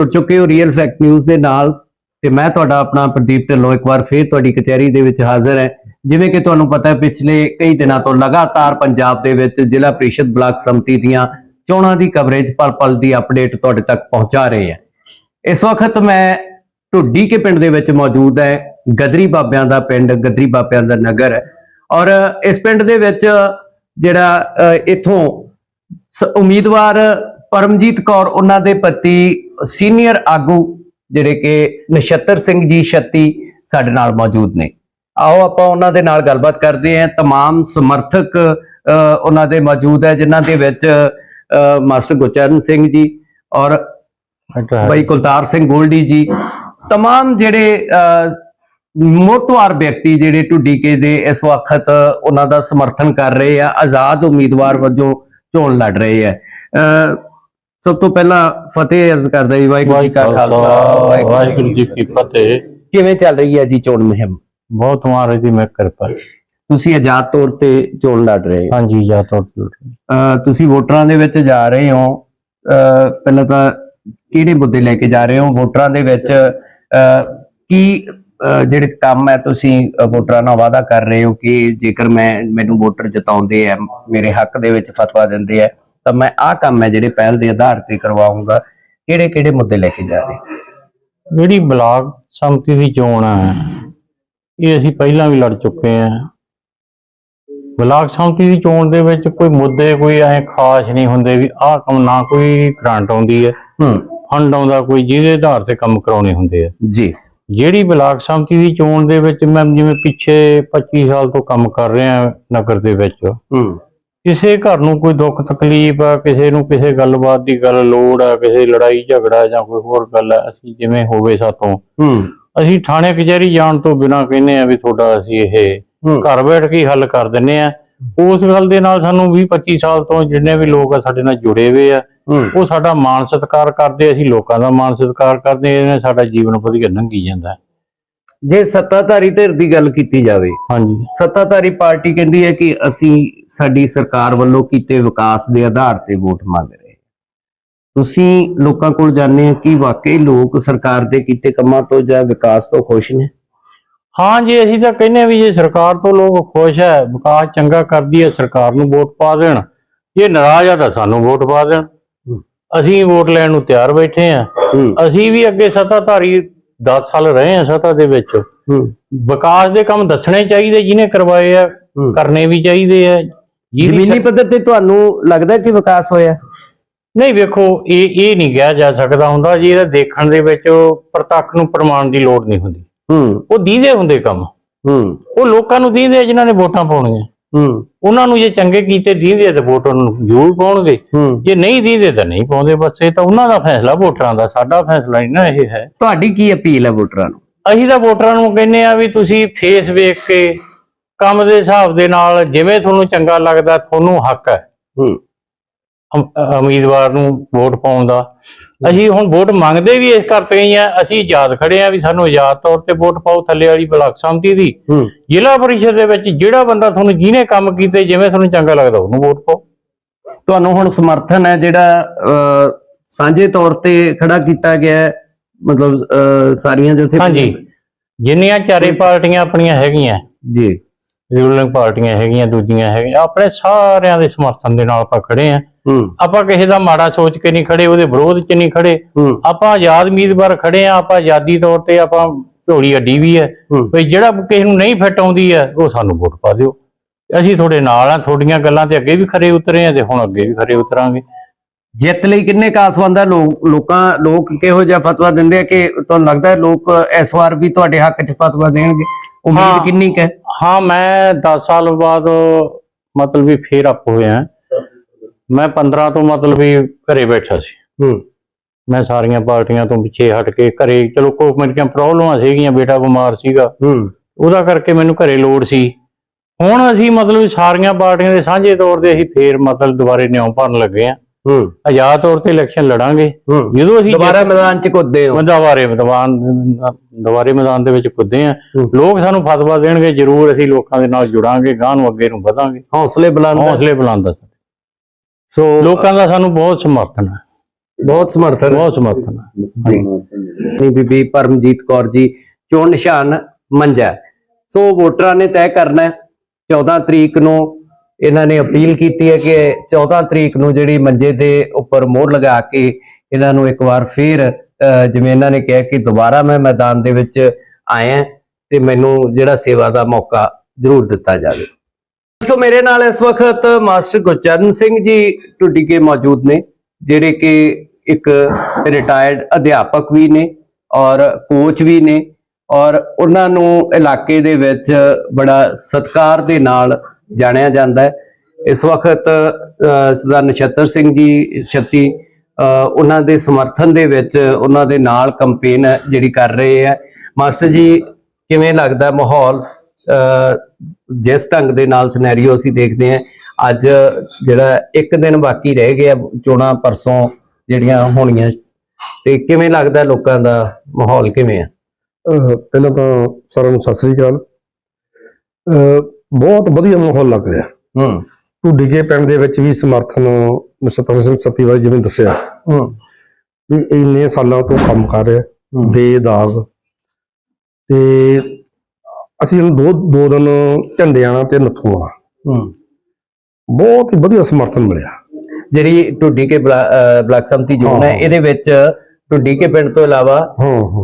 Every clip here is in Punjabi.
ਜੁੜ ਚੁੱਕੇ ਹੋ ਰੀਅਲ ਫੈਕਟ ਨਿਊਜ਼ ਦੇ ਨਾਲ ਤੇ ਮੈਂ ਤੁਹਾਡਾ ਆਪਣਾ ਪ੍ਰਦੀਪ ਢਿੱਲੋਂ ਇੱਕ ਵਾਰ ਫੇਰ ਤੁਹਾਡੀ ਕਚਹਿਰੀ ਦੇ ਵਿੱਚ ਹਾਜ਼ਰ ਹੈ। ਜਿਵੇਂ ਕਿ ਤੁਹਾਨੂੰ ਪਤਾ ਹੈ ਪਿਛਲੇ ਕਈ ਦਿਨਾਂ ਤੋਂ ਲਗਾਤਾਰ ਪੰਜਾਬ ਦੇ ਵਿੱਚ ਜ਼ਿਲ੍ਹਾ ਪ੍ਰੀਸ਼ਦ ਬਲਾਕ ਸੰਮਤੀ ਦੀਆਂ ਚੋਣਾਂ ਦੀ ਕਵਰੇਜ ਪਲ-ਪਲ ਦੀ ਅਪਡੇਟ ਤੁਹਾਡੇ ਤੱਕ ਪਹੁੰਚਾ ਰਹੇ ਹਾਂ। ਇਸ ਵਕਤ ਮੈਂ ਢੁੱਡੀ ਕੇ ਪਿੰਡ ਦੇ ਵਿੱਚ ਮੌਜੂਦ ਹੈ। ਗਦਰੀ ਬਾਬਿਆਂ ਦਾ ਪਿੰਡ ਗਦਰੀ ਬਾਬਿਆਂ ਦਾ ਨਗਰ। ਹੈ ਔਰ ਇਸ ਪਿੰਡ ਦੇ ਵਿੱਚ ਜਿਹੜਾ ਅ, ਇੱਥੋਂ ਉਮੀਦਵਾਰ ਪਰਮਜੀਤ ਕੌਰ ਉਹਨਾਂ ਦੇ ਪਤੀ ਸੀਨੀਅਰ ਆਗੂ ਜਿਹੜੇ ਕਿ ਨਛੱਤਰ ਸਿੰਘ ਜੀ ਛੱਤੀ ਸਾਡੇ ਨਾਲ ਮੌਜੂਦ ਨੇ ਆਓ ਆਪਾਂ ਉਹਨਾਂ ਦੇ ਨਾਲ ਗੱਲਬਾਤ ਕਰਦੇ ਹਾਂ तमाम ਸਮਰਥਕ ਅ, ਉਹਨਾਂ ਦੇ ਮੌਜੂਦ ਹੈ ਜਿਨ੍ਹਾਂ ਦੇ ਵਿੱਚ ਅ, ਮਾਸਟਰ ਗੁਰਚਰਨ ਸਿੰਘ ਜੀ ਔਰ ਬਾਈ ਕੁਲਤਾਰ ਸਿੰਘ ਗੋਲਡੀ ਜੀ तमाम ਜਿਹੜੇ ਅ, ਮੋਟਵਾਰ ਵਿਅਕਤੀ ਜਿਹੜੇ ਢੁੱਡੀਕੇ ਦੇ ਇਸ ਵਕਤ ਉਹਨਾਂ ਦਾ ਸਮਰਥਨ ਕਰ ਰਹੇ ਆ ਆਜ਼ਾਦ ਉਮੀਦਵਾਰ ਵਜੋਂ ਚੋਣ ਲੜ ਰਹੇ ਆ ਅ, ਸਭ ਤੋਂ ਪਹਿਲਾਂ ਫਤਿਹ ਅਰਜ਼ ਕਰਦਾ ਜੀ ਵਾਹਿਗੁਰੂ ਜੀ ਕਾ ਖਾਲਸਾ ਵਾਹਿਗੁਰੂ ਜੀ ਕੀ ਫਤਿਹ। ਕਿਵੇਂ ਚੱਲ ਰਹੀ ਹੈ ਜੀ ਚੋਣ ਮੁਹਿੰਮ? ਬਹੁਤ ਮਹਾਰਾਜ ਦੀ ਮੈਂ ਕਿਰਪਾ। ਤੁਸੀਂ ਆਜ਼ਾਦ ਤੌਰ ਤੇ ਚੋਣ ਲੜ ਰਹੇ ਹੋ। ਹਾਂਜੀ ਜਾਂ ਤੌਰ ਤੇ ਤੁਸੀਂ ਵੋਟਰਾਂ ਦੇ ਵਿੱਚ ਜਾ ਰਹੇ ਹੋ। ਪਹਿਲਾਂ ਤਾਂ ਕਿਹੜੇ ਮੁੱਦੇ ਲੈ ਕੇ ਜਾ ਰਹੇ ਹੋ? ਵੋਟਰਾਂ ਦੇ ਵਿੱਚ ਕੀ ਜਿਹੜੇ ਕੰਮ ਹੈ ਤੁਸੀਂ ਵੋਟਰਾਂ ਨਾਲ ਵਾਅਦਾ ਕਰ ਰਹੇ ਹੋ ਕਿ ਜੇਕਰ ਮੈਂ ਮੈਨੂੰ ਵੋਟਰ ਜਿਤਾਉਂਦੇ ਆ ਮੇਰੇ ਹੱਕ ਦੇ ਵਿੱਚ ਫਤਵਾ ਦਿੰਦੇ ਆ ਤਾਂ ਮੈਂ ਆਹ ਕੰਮ ਹੈ ਜਿਹੜੇ ਪਹਿਲ ਦੇ ਆਧਾਰ ਤੇ ਕਰਵਾਉਂਗਾ ਕਿਹੜੇ ਕਿਹੜੇ ਮੁੱਦੇ ਲੈ ਕੇ ਜਾ ਰਹੇ? ਜਿਹੜੀ ਬਲਾਕ ਸੰਮਤੀ ਦੀ ਚੋਣ ਹੈ ਇਹ ਅਸੀਂ ਪਹਿਲਾਂ ਵੀ ਲੜ ਚੁੱਕੇ ਹਾਂ। ਬਲਾਕ ਸੰਮਤੀ ਦੀ ਚੋਣ ਦੇ ਵਿੱਚ ਕੋਈ ਮੁੱਦੇ ਕੋਈ ਐ ਖਾਸ ਨਹੀਂ ਹੁੰਦੇ ਵੀ ਆਹ ਕੰਮ ਨਾ ਕੋਈ ਗ੍ਰਾਂਟ ਆਉਂਦੀ ਹੈ। ਹੂੰ। ਫੰਡ ਆਉਂਦਾ ਕੋਈ ਜਿਹਦੇ ਆਧਾਰ ਤੇ ਕੰਮ ਕਰਾਉਣੇ ਹੁੰਦੇ ਆ। ਜੀ। ਜਿਹੜੀ ਬਲਾਕ ਸੰਮਤੀ ਦੀ ਚੋਣ ਦੇ ਵਿੱਚ ਮੈਂ ਜਿਵੇਂ ਪਿੱਛੇ 25 ਸਾਲ ਤੋਂ ਕੰਮ ਕਰ ਰਿਹਾ ਨਗਰ ਦੇ ਵਿੱਚ। ਹੂੰ। ਕਿਸੇ ਘਰ ਨੂੰ ਕੋਈ ਦੁੱਖ ਤਕਲੀਫ ਆ ਕਿਸੇ ਨੂੰ ਕਿਸੇ ਗੱਲਬਾਤ ਦੀ ਗੱਲ ਲੋੜ ਆ ਕਿਸੇ ਲੜਾਈ ਝਗੜਾ ਜਾਂ ਕੋਈ ਹੋਰ ਗੱਲ ਆ ਅਸੀਂ ਜਿਵੇਂ ਹੋਵੇ ਸਾਤੋਂ ਅਸੀਂ ਥਾਣੇ ਕਚਹਿਰੀ ਜਾਣ ਤੋਂ ਬਿਨਾਂ ਕਹਿੰਦੇ ਆ ਵੀ ਤੁਹਾਡਾ ਅਸੀਂ ਇਹ ਘਰ ਬੈਠ ਕੇ ਹੱਲ ਕਰ ਦਿੰਨੇ ਆ। ਉਸ ਗੱਲ ਦੇ ਨਾਲ ਸਾਨੂੰ 20 25 ਸਾਲ ਤੋਂ ਜਿੰਨੇ ਵੀ ਲੋਕ ਆ ਸਾਡੇ ਨਾਲ ਜੁੜੇ ਹੋਏ ਆ। ਉਹ ਸਾਡਾ ਮਾਣ ਸਤਿਕਾਰ ਕਰਦੇ ਅਸੀਂ ਲੋਕਾਂ ਦਾ ਮਾਣ ਸਤਿਕਾਰ ਕਰਦੇ ਇਹਨੇ ਸਾਡਾ ਜੀਵਨ ਵਧੀਆ ਲੰਘੀ ਜਾਂਦਾ। ਜੇ ਸੱਤਾਧਾਰੀ ਧਿਰ ਦੀ ਗੱਲ ਕੀਤੀ ਜਾਵੇ ਹਾਂਜੀ। ਸੱਤਾਧਾਰੀ ਪਾਰਟੀ ਕਹਿੰਦੀ ਹੈ ਕਿ ਅਸੀਂ ਸਾਡੀ ਸਰਕਾਰ ਵੱਲੋਂ ਕੀਤੇ ਵਿਕਾਸ ਦੇ ਆਧਾਰ ਤੇ ਵੋਟ ਮੰਗ ਰਹੇ ਹਾਂ। ਤੁਸੀਂ ਲੋਕਾਂ ਕੋਲ ਜਾਂਦੇ ਹੋ ਕਿ ਵਾਕਈ ਲੋਕ ਸਰਕਾਰ ਦੇ ਕੀਤੇ ਕੰਮਾਂ ਤੋਂ ਜਾਂ ਵਿਕਾਸ ਤੋਂ ਖੁਸ਼ ਨੇ? ਹਾਂ ਜੀ ਅਸੀਂ ਤਾਂ ਕਹਿੰਦੇ ਵੀ ਜੇ ਸਰਕਾਰ ਤੋਂ ਲੋਕ ਖੁਸ਼ ਹੈ ਵਿਕਾਸ ਚੰਗਾ ਕਰਦੀ ਹੈ ਸਰਕਾਰ ਨੂੰ ਵੋਟ ਪਾ ਦੇਣ। ਜੇ ਨਾਰਾਜ਼ ਆ ਤਾਂ ਸਾਨੂੰ ਵੋਟ ਪਾ ਦੇਣ। ਅਸੀਂ ਵੋਟ ਲੈਣ ਨੂੰ ਤਿਆਰ ਬੈਠੇ ਆ ਅਸੀਂ ਵੀ ਅੱਗੇ ਸੱਤਾਧਾਰੀ 10 ਸਾਲ ਰਹੇ ਆ ਸੱਤਾ ਦੇ ਵਿੱਚ। ਵਿਕਾਸ ਦੇ ਕੰਮ ਦੱਸਣੇ ਚਾਹੀਦੇ ਜਿਹਨੇ ਕਰਵਾਏ ਆ। ਕਰਨੇ ਵੀ ਚਾਹੀਦੇ ਆ। ਜ਼ਮੀਨੀ ਪੱਧਰ ਤੇ ਤੁਹਾਨੂੰ ਲੱਗਦਾ ਕਿ ਵਿਕਾਸ ਹੋਇਆ? ਨਹੀਂ ਵੇਖੋ ਇਹ ਇਹ ਨਹੀਂ ਕਿਹਾ ਜਾ ਸਕਦਾ ਹੁੰਦਾ ਜੀ ਇਹਦਾ ਦੇਖਣ ਦੇ ਵਿੱਚ ਪ੍ਰਤੱਖ ਨੂੰ ਪ੍ਰਮਾਣ ਦੀ ਲੋੜ ਨਹੀਂ ਹੁੰਦੀ। ਹੂੰ। ਉਹ ਦੀਦੇ ਹੁੰਦੇ ਕੰਮ। ਹੂੰ। ਉਹ ਲੋਕਾਂ ਨੂੰ ਦੀਦੇ ਜਿਨ੍ਹਾਂ ਨੇ ਵੋਟਾਂ ਪਾਉਣੀਆਂ। ਹੂੰ। ਉਹਨਾਂ ਨੂੰ ਜੇ ਚੰਗੇ ਕੀਤੇ ਦੀਦੇ ਤੇ ਵੋਟ ਉਹਨਾਂ ਨੂੰ ਜ਼ਰੂਰ ਪਾਉਣਗੇ। ਜੇ ਨਹੀਂ ਦੀਦੇ ਤਾਂ ਨਹੀਂ ਪਾਉਂਦੇ ਬਸ ਇਹ ਤਾਂ ਉਹਨਾਂ ਦਾ ਫੈਸਲਾ ਵੋਟਰਾਂ ਦਾ ਸਾਡਾ ਫੈਸਲਾ ਨਹੀਂ ਨਾ ਇਹ ਹੈ। ਤੁਹਾਡੀ ਕੀ ਅਪੀਲ ਹੈ ਵੋਟਰਾਂ ਨੂੰ? ਅਸੀਂ ਤਾਂ ਵੋਟਰਾਂ ਨੂੰ ਕਹਿੰਦੇ ਆ ਵੀ ਤੁਸੀਂ ਫੇਸ ਵੇਖ ਕੇ ਕੰਮ ਦੇ ਹਿਸਾਬ ਦੇ ਨਾਲ ਜਿਵੇਂ ਤੁਹਾਨੂੰ ਚੰਗਾ ਲੱਗਦਾ ਤੁਹਾਨੂੰ ਹੱਕ ਹੈ। ਉਮੀਦਵਾਰ ਨੂੰ ਵੋਟ ਪਾਉਣ ਦਾ। ਅਸੀਂ ਹੁਣ ਵੋਟ ਮੰਗਦੇ ਵੀ ਇਸ ਕਰਕੇ ਹੀ ਆ। ਅਸੀਂ ਆਜ਼ਾਦ ਖੜੇ ਆ ਵੀ ਸਾਨੂੰ ਆਜ਼ਾਦ ਤੌਰ ਤੇ ਵੋਟ ਪਾਓ ਥੱਲੇ ਵਾਲੀ ਬਲਾਕ ਸੰਮਤੀ ਦੀ। ਜ਼ਿਲ੍ਹਾ ਪਰਿਸ਼ਦ ਦੇ ਵਿੱਚ ਜਿਹੜਾ ਬੰਦਾ ਤੁਹਾਨੂੰ ਜਿਹਨੇ ਕੰਮ ਕੀਤੇ ਜਿਵੇਂ ਤੁਹਾਨੂੰ ਚੰਗਾ ਲੱਗਦਾ ਉਹਨੂੰ ਵੋਟ ਪਾਓ। ਤੁਹਾਨੂੰ ਹੁਣ ਸਮਰਥਨ ਹੈ ਜਿਹੜਾ ਸਾਂਝੇ ਤੌਰ ਤੇ ਖੜਾ ਕੀਤਾ ਗਿਆ ਮਤਲਬ ਸਾਰੀਆਂ ਜਿੱਥੇ ਹਾਂਜੀ। ਜਿੰਨੀਆਂ ਚਾਰੇ ਪਾਰਟੀਆਂ ਆਪਣੀਆਂ ਹੈਗੀਆਂ। ਜੀ। ਰੂਲਿੰਗ ਪਾਰਟੀਆਂ ਹੈਗੀਆਂ ਦੂਜੀਆਂ ਹੈਗੀਆਂ। ਆਪਣੇ ਸਾਰਿਆਂ ਦੇ ਸਮਰਥਨ ਦੇ ਨਾਲ ਆਪਾਂ ਖੜੇ ਆ। ਆਪਾਂ ਕਿਸੇ ਦਾ ਮਾੜਾ ਸੋਚ ਕੇ ਨਹੀਂ ਖੜੇ ਉਹਦੇ ਵਿਰੋਧ 'ਚ ਨਹੀਂ ਖੜੇ। ਆਪਾਂ ਆਜ਼ਾਦ ਉਮੀਦਵਾਰ ਖੜੇ ਆ ਆਪਾਂ ਆਜ਼ਾਦੀ ਤੌਰ ਤੇ ਆਪਾਂ ਝੋਲੀ ਅੱਡੀ ਵੀ ਹੈ। ਵੀ ਜਿਹੜਾ ਕਿਸੇ ਨੂੰ ਨਹੀਂ ਫਿੱਟ ਆਉਂਦੀ ਹੈ ਉਹ ਸਾਨੂੰ ਵੋਟ ਪਾ ਦਿਓ। ਅਸੀਂ ਤੁਹਾਡੇ ਨਾਲ ਆ ਤੁਹਾਡੀਆਂ ਗੱਲਾਂ ਤੇ ਅੱਗੇ ਵੀ ਖਰੇ ਉਤਰੇ ਆ ਤੇ ਹੁਣ ਅੱਗੇ ਵੀ ਖਰੇ ਉਤਰਾਂਗੇ। ਜਿੱਤ ਲਈ ਕਿੰਨੇ ਕਾਸਵੰਦ ਲੋਕ ਲੋਕਾਂ ਕਿਹੋ ਜਿਹਾ ਫਤਵਾ ਦਿੰਦੇ ਆ ਕਿ ਤੁਹਾਨੂੰ ਲੱਗਦਾ ਲੋਕ ਇਸ ਵਾਰ ਵੀ ਤੁਹਾਡੇ ਹੱਕ 'ਚ ਫਤਵਾ ਦੇਣਗੇ? ਉਮੀਦ। ਕਿੰਨੀ ਕੁ ਹੈ ਹਾਂ ਮੈਂ 10 ਸਾਲ ਬਾਅਦ ਮਤਲਬ ਵੀ ਫੇਰ ਅਪ ਹੋਇਆ। ਮੈਂ 15 ਤੋਂ ਮਤਲਬ ਵੀ ਘਰੇ ਬੈਠਾ ਸੀ। ਹੂੰ। ਮੈਂ ਸਾਰੀਆਂ ਪਾਰਟੀਆਂ ਤੋਂ ਪਿੱਛੇ ਹਟ ਕੇ ਘਰੇ ਚਲੋ ਕੋਈ ਮੇਰੀਆਂ ਪ੍ਰੋਬਲਮਾਂ ਸੀਗੀਆਂ ਬੇਟਾ ਬਿਮਾਰ ਸੀਗਾ। ਹੂੰ। ਉਹਦਾ ਕਰਕੇ ਮੈਨੂੰ ਘਰੇ ਲੋੜ ਸੀ। ਹੁਣ ਅਸੀਂ ਮਤਲਬ ਸਾਰੀਆਂ ਪਾਰਟੀਆਂ ਦੇ ਸਾਂਝੇ ਤੌਰ ਤੇ ਅਸੀਂ ਫੇਰ ਮਤਲਬ ਦੁਬਾਰੇ ਨਿਉ ਭਰਨ ਲੱਗੇ ਆ ਹੂੰ। ਆਜ਼ਾਦ ਤੌਰ ਤੇ ਇਲੈਕਸ਼ਨ ਲੜਾਂਗੇ। ਜਦੋਂ ਅਸੀਂ ਦੁਬਾਰਾ ਮੈਦਾਨ 'ਚ ਕੁੱਦੇ ਹੋ। ਦੁਬਾਰੇ ਮੈਦਾਨ ਦੁਬਾਰੇ ਮੈਦਾਨ ਦੇ ਵਿੱਚ ਕੁੱਦੇ ਆ ਹੂੰ। ਲੋਕ ਸਾਨੂੰ ਫਤਵਾ ਦੇਣਗੇ ਜ਼ਰੂਰ ਅਸੀਂ ਲੋਕਾਂ ਦੇ ਨਾਲ ਜੁੜਾਂਗੇ ਗਾਂ ਨੂੰ ਅੱਗੇ ਨੂੰ ਵਧਾਂਗੇ। ਹੌਸਲੇ ਬੁਲੰਦ। ਹੌਸਲੇ ਬੁਲੰਦ। ਸੋ ਲੋਕਾਂ ਦਾ ਸਾਨੂੰ ਬਹੁਤ ਸਮਰਥਨ ਹੈ। ਬਹੁਤ ਸਮਰਥਨ ਬਹੁਤ ਸਮਰਥਨ ਹੈ। ਜੀ। ਬੀਬੀ ਪਰਮਜੀਤ ਕੌਰ ਜੀ ਚੋਣ ਨਿਸ਼ਾਨ ਮੰਜਾ। ਸੋ ਵੋਟਰਾਂ ਨੇ ਤੈਅ ਕਰਨਾ ਹੈ 14 ਤਰੀਕ ਨੂੰ ਇਹਨਾਂ ਨੇ ਅਪੀਲ ਕੀਤੀ ਹੈ ਕਿ 14 ਤਰੀਕ ਨੂੰ ਜਿਹੜੀ ਮੰਜੇ ਦੇ ਉੱਪਰ ਮੋਹਰ ਲਗਾ ਕੇ ਇਹਨਾਂ ਨੂੰ ਇੱਕ ਵਾਰ ਫੇਰ ਜਿਵੇਂ ਇਹਨਾਂ ਨੇ ਕਿਹਾ ਕਿ ਦੁਬਾਰਾ ਮੈਂ ਮੈਦਾਨ ਦੇ ਵਿੱਚ ਆਇਆ ਤੇ ਮੈਨੂੰ ਜਿਹੜਾ ਸੇਵਾ ਦਾ ਮੌਕਾ ਜ਼ਰੂਰ ਦਿੱਤਾ ਜਾਵੇ। ਤੋਂ ਮੇਰੇ ਨਾਲ ਇਸ ਵਕਤ ਮਾਸਟਰ ਗੁਰਚਰਨ ਸਿੰਘ ਜੀ ਟੁੱਡੀ ਕੇ ਮੌਜੂਦ ਨੇ ਜਿਹੜੇ ਕਿ ਇੱਕ ਰਿਟਾਇਰਡ ਅਧਿਆਪਕ ਵੀ ਨੇ ਔਰ ਕੋਚ ਵੀ ਨੇ ਔਰ ਉਹਨਾਂ ਨੂੰ ਇਲਾਕੇ ਦੇ ਵਿੱਚ ਬੜਾ ਸਤਿਕਾਰ ਦੇ ਨਾਲ ਜਾਣਿਆ ਜਾਂਦਾ ਹੈ। ਇਸ ਵਕਤ ਅਹ, ਸਰਦਾਰ ਨਛੱਤਰ ਸਿੰਘ ਜੀ ਛੱਤੀ ਅਹ, ਉਹਨਾਂ ਦੇ ਸਮਰਥਨ ਦੇ ਵਿੱਚ ਉਹਨਾਂ ਦੇ ਨਾਲ ਕੰਪੇਨ ਜਿਹੜੀ ਕਰ ਰਹੇ ਆ ਮਾਸਟਰ ਜੀ ਕਿਵੇਂ ਲੱਗਦਾ ਮਾਹੌਲ? ਜਿਸ ਢੰਗ ਦੇ ਨਾਲ ਸਿਨੈਰੀਓ ਅਸੀਂ ਦੇਖਦੇ ਹਾਂ ਅੱਜ ਜਿਹੜਾ ਇੱਕ ਦਿਨ ਬਾਕੀ ਰਹਿ ਗਿਆ ਚੋਣਾਂ ਪਰਸੋਂ ਜਿਹੜੀਆਂ ਹੋਣੀਆਂ ਤੇ ਕਿਵੇਂ ਲੱਗਦਾ ਲੋਕਾਂ ਦਾ ਮਾਹੌਲ ਕਿਵੇਂ ਆ? ਪਹਿਲਾਂ ਤਾਂ ਸਾਰਿਆਂ ਨੂੰ ਸਤਿ ਸ੍ਰੀ ਅਕਾਲ। ਬਹੁਤ ਵਧੀਆ ਮਾਹੌਲ ਲੱਗ ਰਿਹਾ। ਹੂੰ। ਢੁੱਡੀਕੇ ਪਿੰਡ ਦੇ ਵਿੱਚ ਵੀ ਸਮਰਥਨ ਨਛੱਤਰ ਸਿੰਘ ਸੱਤੀ ਬਾਈ ਜਿਵੇਂ ਦੱਸਿਆ ਹੂੰ। ਵੀ ਇੰਨੇ ਸਾਲਾਂ ਤੋਂ ਕੰਮ ਕਰ ਰਿਹਾ। ਬੇਦਾਗ। ਤੇ ਅਸੀਂ ਹੁਣ ਦੋ ਦੋ ਦਿਨ ਝੰਡਿਆਣਾ ਤੇ ਨਥੂਆਣਾ ਹੂੰ। ਬਹੁਤ ਹੀ ਵਧੀਆ ਸਮਰਥਨ ਮਿਲਿਆ। ਜਿਹੜੀ ਢੁੱਡੀ ਕੇ ਬਲਾਕ ਸੰਮਤੀ ਜੋਨ ਹੈ। ਇਹਦੇ ਵਿੱਚ ਢੁੱਡੀ ਕੇ ਪਿੰਡ ਤੋਂ ਇਲਾਵਾ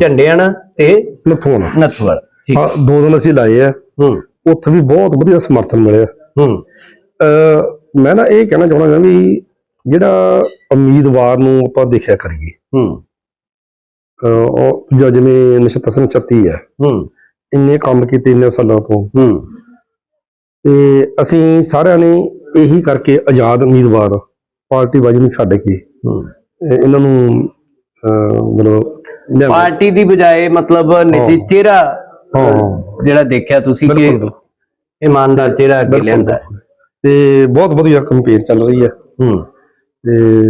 ਝੰਡਿਆਣਾ ਤੇ ਨਥੂਆਣਾ ਨਥਵਲ ਠੀਕ। ਦੋ ਦਿਨ ਅਸੀਂ ਲਾਏ ਆ। ਹੂੰ। ਉੱਥੇ ਵੀ ਬਹੁਤ ਵਧੀਆ ਸਮਰਥਨ ਮਿਲਿਆ। ਹੂੰ। ਮੈਂ ਨਾ ਇਹ ਕਹਿਣਾ ਚਾਹੁੰਦਾ ਹਾਂ ਵੀ ਜਿਹੜਾ ਉਮੀਦਵਾਰ ਨੂੰ ਆਪਾਂ ਦੇਖਿਆ ਕਰੀਏ। ਹੂੰ। ਉਹ ਜੋ ਜਿਵੇਂ ਨਛੱਤਰ ਸਿੰਘ ਚੱਤੀ ਹੈ। ਹੂੰ। ਇੰਨੇ ਕੰਮ ਕੀਤੇ ਇੰਨੇ ਸਾਲਾਂ ਤੋਂ। ਹੂੰ। ਤੇ ਅਸੀਂ ਸਾਰਿਆਂ ਨੇ ਇਹੀ ਕਰਕੇ ਆਜ਼ਾਦ ਉਮੀਦਵਾਰ ਪਾਰਟੀ ਬਾਜੀ ਨੂੰ ਛੱਡ ਕੇ ਹੂੰ। ਇਹ- ਇਹਨਾਂ ਨੂੰ ਮਤਲਬ। ਪਾਰਟੀ ਦੀ ਬਜਾਏ ਮਤਲਬ ਨਿੱਜੀ। ਚਿਹਰਾ ਜਿਹੜਾ ਦੇਖਿਆ ਤੁਸੀਂ ਕਿ। ਇਮਾਨਦਾਰ ਚਿਹਰਾ ਅੱਗੇ ਹੈ। ਤੇ ਬਹੁਤ ਵਧੀਆ ਕੰਪੇਨ ਚੱਲ ਰਹੀ ਹੈ। ਹੂੰ। ਤੇ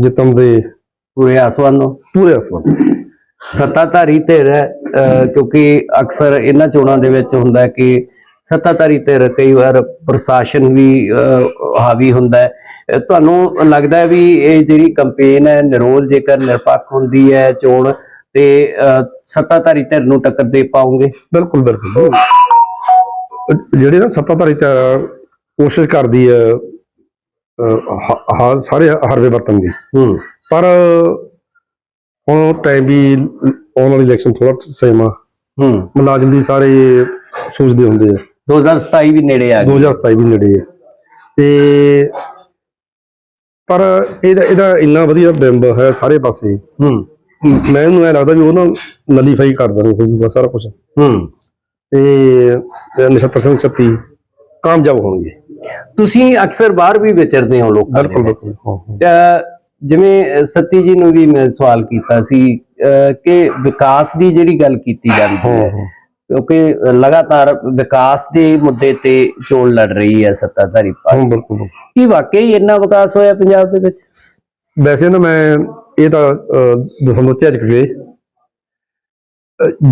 ਜਿੱਤਣ ਦੇ ਪੂਰੇ ਆਸਵਾਨੋਂ ਪੂਰੇ ਅਸਲ ਸੱਤਾਧਾਰੀ ਧਿਰ ਕਿਉਂਕਿ ਅਕਸਰ ਇਹਨਾਂ ਚੋਣਾਂ ਦੇ ਵਿੱਚ ਹੁੰਦਾ ਕਿ ਸੱਤਾਧਾਰੀ ਧਿਰ ਕਈ ਵਾਰ ਪ੍ਰਸ਼ਾਸਨ ਵੀ ਹਾਵੀ ਹੁੰਦਾ ਤੁਹਾਨੂੰ ਲੱਗਦਾ ਵੀ ਇਹ ਜਿਹੜੀ ਕੰਪੇਨ ਹੈ ਨਿਰੋਲ ਜੇਕਰ ਨਿਰਪੱਖ ਹੁੰਦੀ ਹੈ ਚੋਣ ਤੇ ਸੱਤਾਧਾਰੀ ਧਿਰ ਨੂੰ ਟੱਕਰ ਦੇ ਪਾਉਂਗੇ ਬਿਲਕੁਲ ਬਿਲਕੁਲ ਜਿਹੜੇ ਨਾ ਸੱਤਾਧਾਰੀ ਤੇ ਕੋਸ਼ਿਸ਼ ਕਰਦੀ ਹੈ ਸਾਰੇ ਹਰਵੇ ਵਰਤਨ ਦੀ। ਪਰ ਹੁਣ ਟਾਈਮ ਵੀ ਆਉਣ ਵਾਲੀ ਇਲੈਕਸ਼ਨ ਥੋੜਾ ਸੇਮ ਆ। ਹੂੰ। ਮੁਲਾਜ਼ਮ ਵੀ ਸਾਰੇ ਸੋਚਦੇ ਹੁੰਦੇ ਆ। 2027 ਵੀ ਨੇੜੇ ਆ ਗਿਆ 2027 ਵੀ ਨੇੜੇ ਹੈ ਤੇ ਪਰ ਇਹਦਾ ਇਹਦਾ ਇੰਨਾ ਵਧੀਆ ਬਿੰਬ ਹੈ ਸਾਰੇ ਪਾਸੇ। ਹੂੰ। ਮੈਂ ਇਹਨੂੰ ਐ ਲੱਗਦਾ ਵੀ ਉਹ ਨਾ ਨਲੀਫਾਈ ਕਰ ਦੇਣਾ ਹੋ ਜੂਗਾ ਸਾਰਾ ਕੁਝ ਹੂੰ। ਤੇ ਨਛੱਤਰ ਸਿੰਘ ਸੱਤੀ ਕਾਮਯਾਬ ਹੋਣਗੇ। ਤੁਸੀਂ ਅਕਸਰ ਬਾਹਰ ਵੀ ਵਿਚਰਦੇ ਹੋ ਲੋਕਾਂ ਦੇ ਬਿਲਕੁਲ। ਬਿਲਕੁਲ। ਜਿਵੇਂ ਸੱਤੀ ਜੀ ਨੂੰ ਵੀ ਮੈਂ ਸਵਾਲ ਕੀਤਾ ਸੀ ਕਿ ਵਿਕਾਸ ਦੀ ਜਿਹੜੀ ਗੱਲ ਕੀਤੀ ਜਾਂਦੀ ਹਾਂ। ਕਿਉਂਕਿ ਲਗਾਤਾਰ ਵਿਕਾਸ ਦੇ ਮੁੱਦੇ ਤੇ ਚੋਣ ਲੜ ਰਹੀ ਹੈ ਸੱਤਾਧਾਰੀ ਪਾਰਟੀ। ਬਿਲਕੁਲ। ਕੀ ਵਾਕਈ ਇੰਨਾ ਵਿਕਾਸ ਹੋਇਆ ਪੰਜਾਬ ਦੇ ਵਿੱਚ? ਵੈਸੇ ਨਾ ਮੈਂ ਇਹ ਤਾਂ ਦਸੰਬਰ ਚ ਗਏ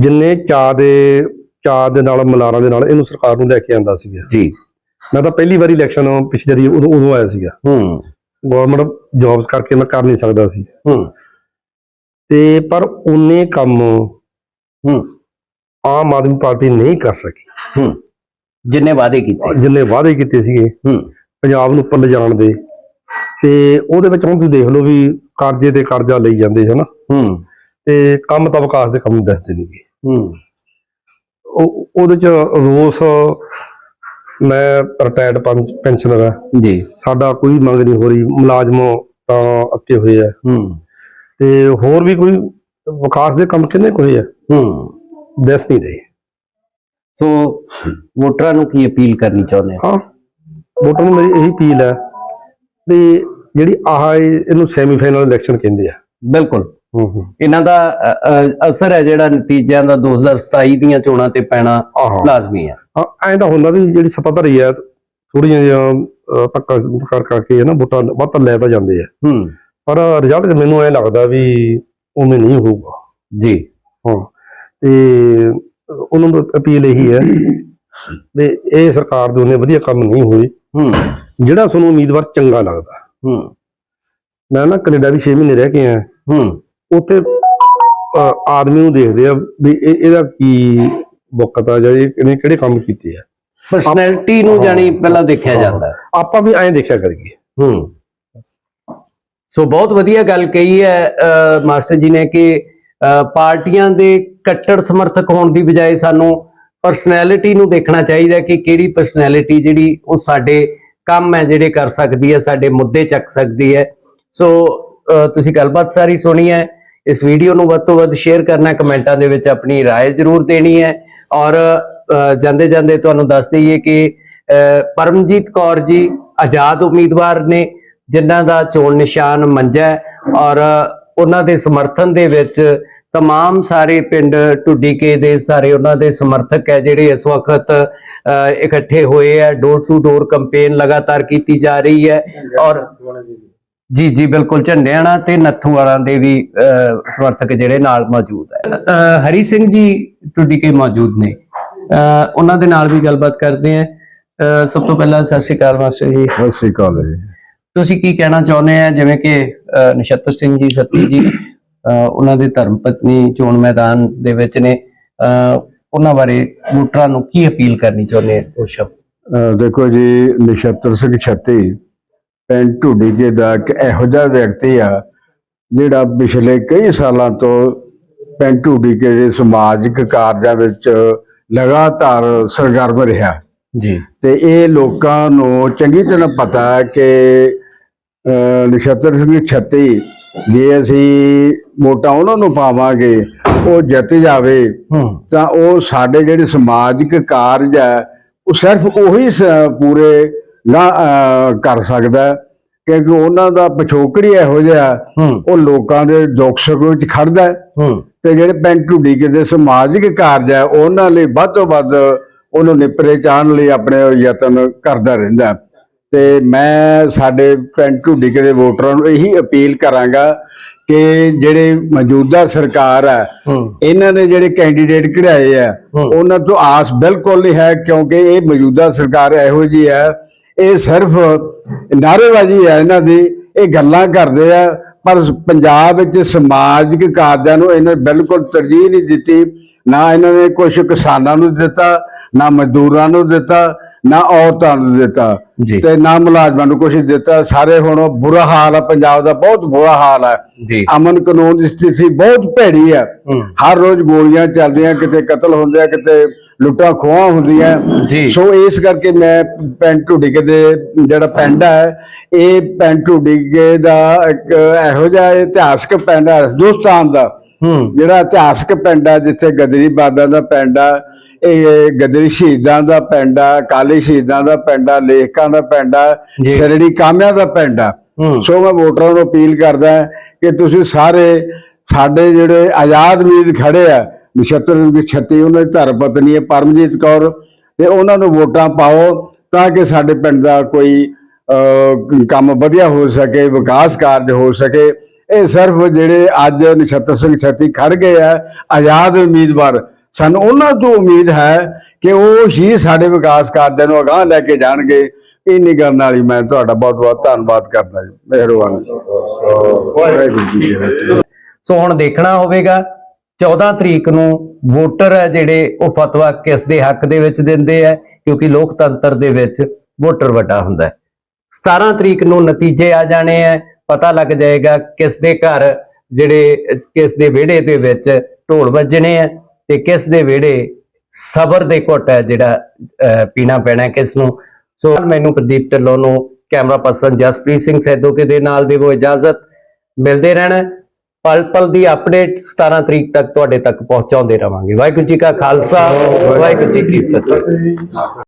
ਜਿੰਨੇ ਚਾਹ ਦੇ ਚਾਹ ਦੇ ਨਾਲ ਮਲਾਰਾਂ ਦੇ ਨਾਲ ਇਹਨੂੰ ਸਰਕਾਰ ਨੂੰ ਲੈ ਕੇ ਆਂਦਾ ਸੀਗਾ। ਜੀ। ਮੈਂ ਤਾਂ ਪਹਿਲੀ ਵਾਰੀ ਇਲੈਕਸ਼ਨ ਪਿਛਲੇ ਦੀ ਉਦੋਂ ਉਦੋਂ ਆਇਆ ਸੀਗਾ। ਹੂੰ। ਗਵਰਨਮੈਂਟ ਜੌਬਸ ਕਰਕੇ ਮੈਂ ਕਰ ਨਹੀਂ ਸਕਦਾ ਸੀ। ਹੂੰ। ਤੇ ਪਰ ਉਹਨੇ ਕੰਮ ਹੂੰ। ਆਮ ਆਦਮੀ ਪਾਰਟੀ ਨਹੀਂ ਕਰ ਸਕੀ। ਹੂੰ। ਜਿੰਨੇ ਵਾਅਦੇ ਕੀਤੇ। ਜਿੰਨੇ ਵਾਅਦੇ ਕੀਤੇ ਸੀਗੇ। ਹੂੰ। ਪੰਜਾਬ ਨੂੰ ਉੱਪਰ ਲਿਜਾਣ ਦੇ। ਤੇ ਉਹਦੇ ਵਿੱਚ ਹੁਣ ਤੁਸੀਂ ਦੇਖ ਲਓ ਵੀ ਕਰਜ਼ੇ ਤੇ ਕਰਜ਼ਾ ਲਈ ਜਾਂਦੇ ਹਨਾ ਹੂੰ। ਤੇ ਕੰਮ ਤਾਂ ਵਿਕਾਸ ਦੇ ਕੰਮ ਦੱਸਦੇ ਨਹੀਂਗੇ ਹੂੰ। ਉਹ ਉਹਦੇ ਚ ਰੋਸ ਮੈਂ ਰਿਟਾਇਰਡ ਪੈਨਸ਼ਨਰ ਆ ਜੀ। ਸਾਡਾ ਕੋਈ ਮੰਗ ਨਹੀਂ ਹੋ ਰਹੀ। ਮੁਲਾਜ਼ਮ ਤਾਂ ਅੱਕੇ ਹੋਏ ਆ। ਹੂੰ। ਤੇ ਹੋਰ ਵੀ ਕੋਈ ਵਿਕਾਸ ਦੇ ਕੰਮ ਕਿੰਨੇ ਕੋਈ ਆ? ਹੂੰ। ਦੱਸ ਨਹੀਂ ਰਹੇ। ਸੋ ਵੋਟਰਾਂ ਨੂੰ ਕੀ ਅਪੀਲ ਕਰਨੀ ਚਾਹੁੰਦੇ ਹੋ? ਹਾਂ। ਵੋਟਰ ਨੂੰ ਮੇਰੀ ਇਹੀ ਅਪੀਲ ਹੈ ਵੀ ਜਿਹੜੀ ਆਹ ਇਹ- ਇਹਨੂੰ ਸੈਮੀਫਾਈਨਲ ਇਲੈਕਸ਼ਨ ਕਹਿੰਦੇ ਆ। ਬਿਲਕੁਲ। ਇਹਨਾਂ ਦਾ ਅਸਰ ਹੈ ਜਿਹੜਾ ਨਤੀਜਿਆਂ ਦਾ 2027 ਦੀਆਂ ਚੋਣਾਂ ਤੇ ਪੈਣਾ ਲਾਜ਼ਮੀ ਹੈ। ਹਾਂ ਐਂ ਤਾਂ ਹੁੰਦਾ ਵੀ ਜਿਹੜੀ ਸੱਤਾਧਾਰੀ ਹੈ ਥੋੜੀਆਂ ਅਹ, ਧੱਕਾ ਕਰ ਕਰਕੇ ਨਾ ਵੋਟਾਂ ਵੱਧ ਲੈ ਤਾਂ ਜਾਂਦੇ ਆ। ਹੂੰ। ਪਰ ਰਿਜ਼ਲਟ ਮੈਨੂੰ ਐਂ ਲੱਗਦਾ ਵੀ ਉਵੇਂ ਨਹੀਂ ਹੋਊਗਾ। ਜੀ। ਹਾਂ ਤੇ ਉਹਨਾਂ ਨੂੰ ਅਪੀਲ ਇਹੀ ਹੈ ਵੀ ਇਹ ਸਰਕਾਰ ਦੇ ਉਹਨੇ ਵਧੀਆ ਕੰਮ ਨਹੀਂ ਹੋਏ। ਹੂੰ। ਜਿਹੜਾ ਤੁਹਾਨੂੰ ਉਮੀਦਵਾਰ ਚੰਗਾ ਲੱਗਦਾ। ਹੂੰ। ਮੈਂ ਨਾ ਕੈਨੇਡਾ ਵੀ 6 ਮਹੀਨੇ ਰਹਿ ਕੇ ਆਇਆ। ਹੂੰ। ਉੱਥੇ ਆਦਮੀ ਨੂੰ ਦੇਖਦੇ ਆ ਵੀ ਇਹ ਇਹਦਾ ਕੀ ਵਕਤ ਆ ਜਾਂ ਇਹ ਇਹਨੇ ਕਿਹੜੇ ਕੰਮ ਕੀਤੇ ਆ। ਪਰਸਨੈਲਿਟੀ ਨੂੰ ਜਾਣੀ ਪਹਿਲਾਂ ਦੇਖਿਆ ਜਾਂਦਾ। ਆਪਾਂ ਵੀ ਐਂ ਦੇਖਿਆ ਕਰੀਏ। ਹੂੰ। ਸੋ ਬਹੁਤ ਵਧੀਆ ਗੱਲ ਕਹੀ ਹੈ ਮਾਸਟਰ ਜੀ ਨੇ ਕਿ ਪਾਰਟੀਆਂ ਦੇ ਕੱਟੜ ਸਮਰਥਕ ਹੋਣ ਦੀ ਬਜਾਏ ਸਾਨੂੰ ਪਰਸਨੈਲਿਟੀ ਨੂੰ ਦੇਖਣਾ ਚਾਹੀਦਾ ਕਿ ਕਿਹੜੀ ਪਰਸਨੈਲਿਟੀ ਜਿਹੜੀ ਉਹ ਸਾਡੇ ਕੰਮ ਹੈ ਜਿਹੜੇ ਕਰ ਸਕਦੀ ਹੈ ਸਾਡੇ ਮੁੱਦੇ ਚੱਕ ਸਕਦੀ ਹੈ। ਸੋ ਤੁਸੀਂ ਗੱਲਬਾਤ ਸਾਰੀ ਸੁਣੀ ਹੈ। ਇਸ ਵੀਡੀਓ ਨੂੰ ਵੱਧ ਤੋਂ ਵੱਧ ਸ਼ੇਅਰ ਕਰਨਾ ਕਮੈਂਟਾਂ ਦੇ ਵਿੱਚ ਆਪਣੀ رائے ਜ਼ਰੂਰ ਦੇਣੀ ਹੈ ਔਰ ਅਹ, ਜਾਂਦੇ ਜਾਂਦੇ ਤੁਹਾਨੂੰ ਦੱਸ ਦਈਏ ਕਿ ਅਹ, ਪਰਮਜੀਤ ਕੌਰ ਜੀ ਆਜ਼ਾਦ ਉਮੀਦਵਾਰ ਨੇ ਜਿਨ੍ਹਾਂ ਦਾ ਚੋਣ ਨਿਸ਼ਾਨ ਮੰਜਾ ਹੈ ਔਰ ਉਹਨਾਂ ਦੇ ਸਮਰਥਨ ਦੇ ਵਿੱਚ तमाम ਸਾਰੇ ਪਿੰਡ ਢੁੱਡੀਕੇ ਦੇ ਸਾਰੇ ਉਹਨਾਂ ਦੇ ਸਮਰਥਕ ਹੈ ਜਿਹੜੇ ਇਸ ਵਕਤ ਅਹ, ਇਕੱਠੇ ਹੋਏ ਹੈ ਡੋਰ ਟੂ ਡੋਰ ਕੈਂਪੇਨ ਲਗਾਤਾਰ ਕੀਤੀ ਜਾ ਰਹੀ ਹੈ ਔਰ ਜੀ ਜੀ ਬਿਲਕੁਲ ਝੰਡਿਆਣਾ ਤੇ ਨੱਥੂ ਵਾਲਾਂ ਦੇ ਵੀ ਸਮਰਥਕ ਜਿਹੜੇ ਨਾਲ ਮੌਜੂਦ ਹੈ। ਹਰੀ ਸਿੰਘ ਜੀ ਢੁੱਡੀਕੇ ਮੌਜੂਦ ਨੇ। ਉਹਨਾਂ ਦੇ ਨਾਲ ਵੀ ਗੱਲਬਾਤ ਕਰਦੇ ਅਹ, ਸਭ ਤੋਂ ਪਹਿਲਾਂ ਸਤਿ ਸ਼੍ਰੀ ਅਕਾਲ ਮਾਸਟਰ ਜੀ। ਸਤਿ ਸ੍ਰੀ ਅਕਾਲ ਜੀ। ਤੁਸੀਂ ਕੀ ਕਹਿਣਾ ਚਾਹੁੰਦੇ ਆ? ਜਿਵੇਂ ਕਿ ਨਛੱਤਰ ਸਿੰਘ ਜੀ ਸੱਤੀ ਜੀ ਉਹਨਾਂ ਦੇ ਧਰਮ ਪਤਨੀ ਚੋਣ ਮੈਦਾਨ ਦੇ ਵਿੱਚ ਨੇ। ਉਹਨਾਂ ਬਾਰੇ ਵੋਟਰਾਂ ਨੂੰ ਕੀ ਅਪੀਲ ਕਰਨੀ ਚਾਹੁੰਦੇ ਆ? ਉਹ ਸ਼ਬਦ ਦੇਖੋ ਜੀ ਨਛੱਤਰ ਸਿੰਘ ਛੱਤੀ ਪਿੰਡ ਢੁੱਡੀਕੇ ਦਾ ਇੱਕ ਇਹੋ ਜਿਹਾ ਵਿਅਕਤੀ ਆ ਜਿਹੜਾ ਪਿਛਲੇ ਕਈ ਸਾਲਾਂ ਤੋਂ ਪਿੰਡ ਢੁੱਡੀਕੇ ਦੇ ਸਮਾਜਿਕ ਕਾਰਜਾਂ ਵਿੱਚ ਲਗਾਤਾਰ ਸਰਗਰਮ ਰਿਹਾ। ਜੀ। ਤੇ ਇਹ ਲੋਕਾਂ ਨੂੰ ਚੰਗੀ ਤਰ੍ਹਾਂ ਪਤਾ ਹੈ ਕਿ ਨਛੱਤਰ ਸਿੰਘ ਛੱਤੀ ਜੇ ਅਸੀਂ ਵੋਟਾਂ ਉਹਨਾਂ ਨੂੰ ਪਾਵਾਂਗੇ ਉਹ ਜਿੱਤ ਜਾਵੇ ਤਾਂ ਉਹ ਸਾਡੇ ਜਿਹੜੇ ਸਮਾਜਿਕ ਕਾਰਜ ਹੈ ਉਹ ਸਿਰਫ ਉਹੀ ਪੂਰੇ ਨਾ ਕਰ ਸਕਦਾ ਕਿਉਂਕਿ ਉਹਨਾਂ ਦਾ ਪਿਛੋਕੜੀ ਇਹੋ ਜਿਹਾ ਉਹ ਲੋਕਾਂ ਦੇ ਦੁੱਖ ਸੁੱਖ ਵਿੱਚ ਖੜਦਾ ਤੇ ਜਿਹੜੇ ਪਿੰਡ ਢੁੱਡੀਕੇ ਦੇ ਸਮਾਜਿਕ ਕਾਰਜ ਹੈ ਉਹਨਾਂ ਲਈ ਵੱਧ ਤੋਂ ਵੱਧ ਉਹਨੂੰ ਨਿਪਰੇ ਚਾਹਣ ਲਈ ਆਪਣੇ ਯਤਨ ਕਰਦਾ ਰਹਿੰਦਾ। ਤੇ ਮੈਂ ਸਾਡੇ ਪਿੰਡ ਢੁੱਡੀਕੇ ਦੇ ਵੋਟਰਾਂ ਨੂੰ ਇਹੀ ਅਪੀਲ ਕਰਾਂਗਾ ਕਿ ਜਿਹੜੇ ਮੌਜੂਦਾ ਸਰਕਾਰ ਹੈ ਇਹਨਾਂ ਨੇ ਜਿਹੜੇ ਕੈਂਡੀਡੇਟ ਕਢਾਏ ਆ। ਉਹਨਾਂ ਤੋਂ ਆਸ ਬਿਲਕੁਲ ਨਹੀਂ ਹੈ ਕਿਉਂਕਿ ਇਹ ਮੌਜੂਦਾ ਸਰਕਾਰ ਇਹੋ ਜੀ ਹੈ ਇਹ ਸਿਰਫ ਨਾਅਰੇਬਾਜ਼ੀ ਹੈ ਇਹਨਾਂ ਦੀ ਇਹ ਗੱਲਾਂ ਕਰਦੇ ਆ ਪਰ ਪੰਜਾਬ ਵਿੱਚ ਸਮਾਜਿਕ ਕਾਰਜਾਂ ਨੂੰ ਇਹਨਾਂ ਬਿਲਕੁਲ ਤਰਜੀਹ ਨਹੀਂ ਦਿੱਤੀ ਨਾ ਇਹਨਾਂ ਨੇ ਕੁਝ ਕਿਸਾਨਾਂ ਨੂੰ ਦਿੱਤਾ ਨਾ ਮਜ਼ਦੂਰਾਂ ਨੂੰ ਦਿੱਤਾ ਨਾ ਔਰਤਾਂ ਨੂੰ ਦਿੱਤਾ ਤੇ ਨਾ ਮੁਲਾਜ਼ਮਾਂ ਨੂੰ ਕੁਝ ਦਿੱਤਾ। ਸਾਰੇ ਹੁਣ ਬੁਰਾ ਹਾਲ ਹੈ ਪੰਜਾਬ ਦਾ ਬਹੁਤ ਬੁਰਾ ਹਾਲ ਹੈ ਅਮਨ ਕਾਨੂੰਨ ਦੀ ਸਥਿਤੀ ਬਹੁਤ ਭੈੜੀ ਹੂੰ। ਹਰ ਰੋਜ਼ ਗੋਲੀਆਂ ਚੱਲਦੀਆਂ ਕਿਤੇ ਕਤਲ ਹੁੰਦੇ ਆ ਕਿਤੇ ਲੁੱਟਾਂ ਖੋਹਾਂ ਹੁੰਦੀਆਂ। ਸੋ ਇਸ ਕਰਕੇ ਮੈਂ ਪਿੰਡ ਢੁੱਡੀਕੇ ਦੇ ਜਿਹੜਾ ਪਿੰਡ ਹੈ ਇਹ ਪਿੰਡ ਢੁੱਡੀਕੇ ਦਾ ਇੱਕ ਇਹੋ ਜਿਹਾ ਇਤਿਹਾਸਕ ਪਿੰਡ ਹੈ ਹਿੰਦੁਸਤਾਨ ਦਾ। ਜਿਹੜਾ ਇਤਿਹਾਸਕ ਪਿੰਡ ਹੈ ਜਿੱਥੇ ਗਦਰੀ ਬਾਬਿਆਂ ਦਾ ਪਿੰਡ ਆ ਇਹ ਗਦਰੀ ਸ਼ਹੀਦਾਂ ਦਾ ਪਿੰਡ ਆ ਕਾਲੀ ਸ਼ਹੀਦਾਂ ਦਾ ਪਿੰਡ ਆ ਲੇਖਕਾਂ ਦਾ ਪਿੰਡ ਆ। ਸ਼ਰੜੀ ਕਾਮਿਆਂ ਦਾ ਪਿੰਡ ਆ। ਸੋ ਮੈਂ ਵੋਟਰਾਂ ਨੂੰ ਅਪੀਲ ਕਰਦਾ ਕਿ ਤੁਸੀਂ ਸਾਰੇ ਸਾਡੇ ਜਿਹੜੇ ਆਜ਼ਾਦ ਉਮੀਦ ਖੜੇ ਆ ਨਛੱਤਰ ਦੀ ਛੱਤੀ, ਉਹਨਾਂ ਦੀ ਧਰ ਪਤਨੀ ਹੈ ਪਰਮਜੀਤ ਕੌਰ, ਤੇ ਉਹਨਾਂ ਨੂੰ ਵੋਟਾਂ ਪਾਓ ਤਾਂ ਕਿ ਸਾਡੇ ਪਿੰਡ ਦਾ ਕੋਈ ਕੰਮ ਵਧੀਆ ਹੋ ਸਕੇ, ਵਿਕਾਸ ਕਾਰਜ ਹੋ ਸਕੇ। ਇਹ ਸਿਰਫ ਜਿਹੜੇ ਅੱਜ ਨਛੱਤਰ ਸਿੰਘ ਛੱਤੀ ਖੜ ਗਏ ਆ, ਆਜ਼ਾਦ ਉਮੀਦਵਾਰ, ਸਾਨੂੰ ਉਹਨਾਂ ਤੋਂ ਉਮੀਦ ਹੈ ਕਿ ਉਹ ਹੀ ਸਾਡੇ ਵਿਕਾਸ ਕਾਰਜਾਂ ਨੂੰ ਅਗਾਂਹ ਲੈ ਕੇ ਜਾਣਗੇ। ਇੰਨੀ ਗੱਲ ਨਾਲ ਹੀ ਮੈਂ ਤੁਹਾਡਾ ਬਹੁਤ ਬਹੁਤ ਧੰਨਵਾਦ ਕਰਦਾ ਜੀ। ਮਿਹਰਬਾਨੀ। ਵਾਹਿਗੁਰੂ ਜੀ ਸੋ ਹੁਣ ਦੇਖਣਾ ਹੋਵੇਗਾ 14 ਤਰੀਕ ਨੂੰ ਵੋਟਰ ਹੈ ਜਿਹੜੇ ਉਹ ਫਤਵਾ ਕਿਸ ਦੇ ਹੱਕ ਦੇ ਵਿੱਚ ਦਿੰਦੇ ਆ ਕਿਉਂਕਿ ਲੋਕਤੰਤਰ ਦੇ ਵਿੱਚ ਵੋਟਰ ਵੱਡਾ ਹੁੰਦਾ ਹੈ। 17 ਤਰੀਕ ਨੂੰ ਨਤੀਜੇ ਆ ਜਾਣੇ ਆ ਪਤਾ ਲੱਗ ਜਾਏਗਾ ਕਿਸ ਦੇ ਘਰ ਜਿਹੜੇ ਅਹ, ਕਿਸ ਦੇ ਵਿਹੜੇ ਦੇ ਵਿੱਚ ਢੋਲ ਵੱਜਣੇ ਆ ਤੇ ਕਿਸ ਦੇ ਵਿਹੜੇ ਸਬਰ ਦੇ ਘੁੱਟ ਹੈ ਜਿਹੜਾ ਪੀਣਾ ਪੈਣਾ ਹੈ ਕਿਸ ਨੂੰ। ਸੋ ਮੈਨੂੰ ਪ੍ਰਦੀਪ ਢਿੱਲੋਂ ਨੂੰ ਕੈਮਰਾ ਪਰਸਨ ਜਸਪ੍ਰੀਤ ਸਿੰਘ ਸੈਦੋਕੇ ਦੇ ਨਾਲ ਦੇਵੋ ਇਜਾਜ਼ਤ। ਮਿਲਦੇ ਰਹਿਣਾ। ਪਲ ਪਲ ਦੀ ਅਪਡੇਟ 17 ਤਰੀਕ ਤੱਕ ਤੁਹਾਡੇ ਤੱਕ ਪਹੁੰਚਾਉਂਦੇ ਰਵਾਂਗੇ। ਵਾਹਿਗੁਰੂ ਜੀ ਕਾ ਖਾਲਸਾ ਵਾਹਿਗੁਰੂ ਜੀ ਕੀ ਫਤਿਹ।